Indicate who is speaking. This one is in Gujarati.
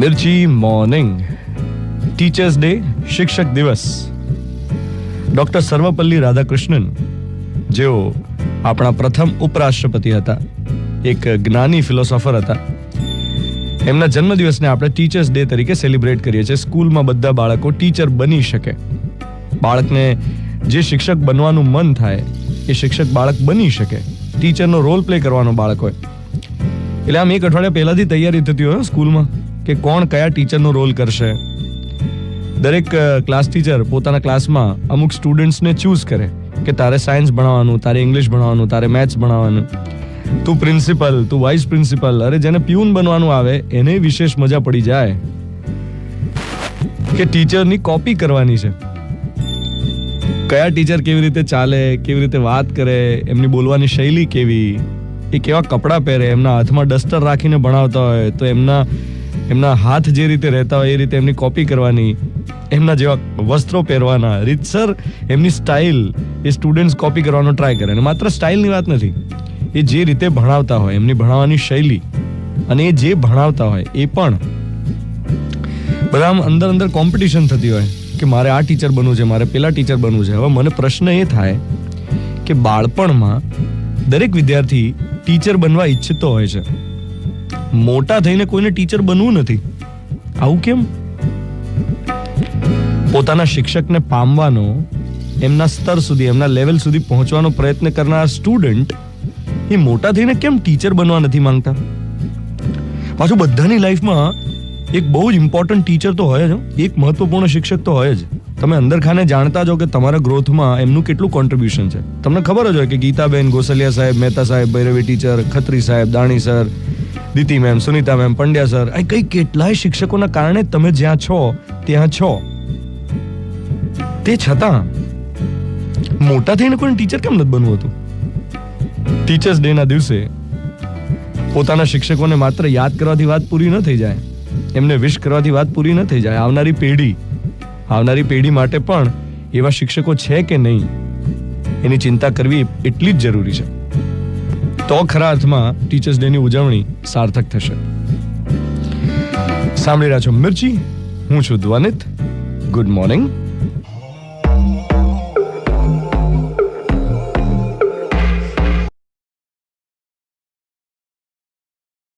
Speaker 1: મિર્ચી મોર્નિંગ ટીચર્સ ડે શિક્ષક દિવસ ડૉક્ટર સર્વપલ્લી રાધાકૃષ્ણન જેઓ આપણા પ્રથમ ઉપરાષ્ટ્રપતિ હતા, એક જ્ઞાની ફિલોસોફર હતા. એમના જન્મદિવસને આપણે ટીચર્સ ડે તરીકે સેલિબ્રેટ કરીએ છીએ. સ્કૂલમાં બધા બાળકો ટીચર બની શકે. બાળકને જે શિક્ષક બનવાનું મન થાય, એ શિક્ષક બાળક બની શકે. ટીચરનો રોલ પ્લે કરવાનો બાળક હોય. એટલે આમ એક અઠવાડિયા પહેલાથી તૈયારી થતી હોય સ્કૂલમાં. કે કોણ કયા ટીચરનો રોલ કરશે? દરેક ક્લાસ ટીચર પોતાના ક્લાસમાં અમુક સ્ટુડન્ટ્સને ચૂઝ કરે કે તારે સાયન્સ ભણાવવાનું, તારે ઇંગ્લિશ ભણાવવાનું, તારે મેથ્સ ભણાવવાનું. તું પ્રિન્સિપલ તું વાઇસ પ્રિન્સિપલ અરે જેને પ્યુન બનવાનું આવે, એને વિશેષ મજા પડી જાય. કે ટીચરની કોપી કરવાની છે. કયા ટીચર કેવી રીતે ચાલે, કેવી રીતે વાત કરે, એમની બોલવાની શૈલી કેવી, એ કેવા કપડાં પહેરે, એમના હાથમાં ડસ્ટર રાખીને ભણાવતા હોય, તો એમના એમના હાથ જે રીતે રહેતા હોય એ રીતે એમની કોપી કરવાની, એમના જેવા વસ્ત્રો પહેરવાના, રીતસર એમની સ્ટાઇલ એ સ્ટુડન્ટ્સ કોપી કરવાનો ટ્રાય કરે. અને માત્ર સ્ટાઇલની વાત નથી, એ જે રીતે ભણાવતા હોય, એમની ભણાવવાની શૈલી અને એ જે ભણાવતા હોય એ પણ બધા અંદર અંદર કોમ્પિટિશન થતી હોય કે મારે આ ટીચર બનવું છે, મારે પેલા ટીચર બનવું છે. હવે મને પ્રશ્ન એ થાય કે બાળપણમાં દરેક વિદ્યાર્થી ટીચર બનવા ઈચ્છતો હોય છે. મોટા થઈને કોઈને ટીચર બનવું નથી. આવું કેમ? પોતાના શિક્ષકને પામવાનો, એમના સ્તર સુધી, એમના લેવલ સુધી પહોંચવાનો પ્રયત્ન કરનાર સ્ટુડન્ટ એ મોટા થઈને કેમ ટીચર બનવા નથી માંગતા? પાછું બધાની લાઈફમાં એક બહુ જ ઇમ્પોર્ટન્ટ ટીચર તો હોય જ એક મહત્વપૂર્ણ શિક્ષક તો હોય જ. તમે અંદર ખાને જાણતા જો કે તમારા ગ્રોથમાં એમનું કેટલું કોન્ટ્રીબ્યુશન છે. તમને ખબર જ હોય કે ગીતાબેન, ગોસલિયા સાહેબ, મહેતા સાહેબ, ભૈરવી ટીચર ખત્રી સાહેબ, Dani sir Diti ma'am, Sunita ma'am, Pandya sir, આ કઈ કેટલાય શિક્ષકોના કારણે તમે જ્યાં છો, ત્યાં છો. તે છતાં, મોટા થઈને કોઈ ટીચર કેમ નથી બનવું હતું? ટીચર્સ ડે ના દિવસે, પોતાના શિક્ષકોને માત્ર યાદ કરવાથી વાત પૂરી ન થઈ જાય. એમને વિશ કરવાથી વાત પૂરી ન થઈ જાય. આવનારી પેઢી આવનારી પેઢી માટે પણ એવા શિક્ષકો છે કે નહીં? એની ચિંતા કરવી એટલી જ જરૂરી છે. તો ખરા અર્થમાં ટીચર્સ ડે ની ઉજવણી સાર્થક થશે. સાંભળી રહ્યા છો મિર્ચી, હું છું ધ્વનિત ગુડ મોર્નિંગ